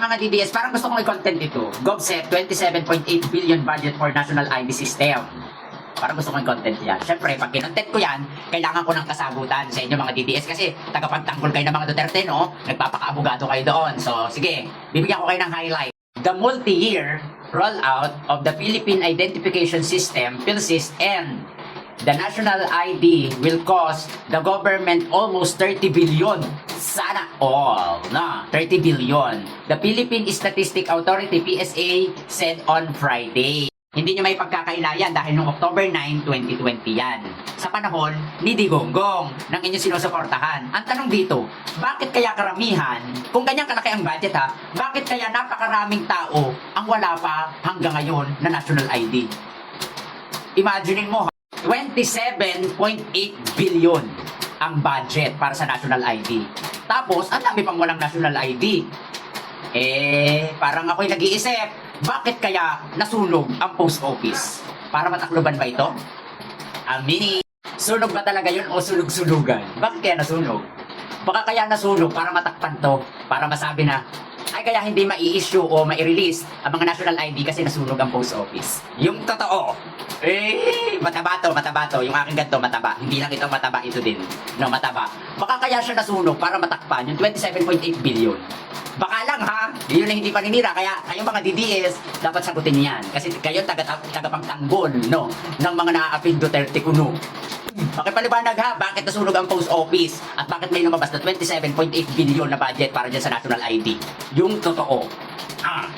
Mga DDS, parang gusto kong i-content ito. GovSec, 27.8 billion budget for national ID system. Parang gusto kong i-content yan. Siyempre, pag kinontent ko yan, kailangan ko ng kasagutan sa inyo mga DDS kasi tagapagtanggol kayo ng mga Duterte, no? Nagpapakaabogado kayo doon. So, sige, bibigyan ko kayo ng highlight. The multi-year rollout of the Philippine Identification System, PhilSys, and the national ID will cost the government almost 30 billion. Sana all, na 30 billion. The Philippine Statistic Authority, PSA, said on Friday. Hindi nyo may pagkakailayan dahil noong October 9, 2020 yan. Sa panahon ni Digonggong ng inyong sinusuportahan. Ang tanong dito, bakit kaya karamihan, kung ganyan kalaki ang budget ha, bakit kaya napakaraming tao ang wala pa hanggang ngayon na national ID? Imaginein mo ha, 27.8 billion ang budget para sa national ID. Tapos, ang dami pang walang national ID. Eh, parang ako'y nag-iisip, bakit kaya nasunog ang post office? Para matakloban ba ito? Amini, sunog ba talaga yun o sunog-sunugan? Bakit kaya nasunog? Baka kaya nasunog para matakpan to, para masabi na, ay kaya hindi mai-issue o mai-release ang mga national ID kasi nasunog ang post office. Yung totoo. Eh, mataba to, mataba to. Yung aking ganito, mataba. Hindi lang ito mataba, ito din. No, mataba. Baka kaya siya nasunog para matakpan yung 27.8 billion. Baka lang ha, yun na hindi paninira. Kaya kayong mga DDS, dapat sagutin yan. Kasi kayo taga, tagapangtanggol, no? Ng mga naaaping Duterte kuno. Pakipaliwanag ha, bakit nasunog ang post office? At bakit may lumabas na 27.8 billion na budget para dyan sa national ID? Yung totoo. Ah,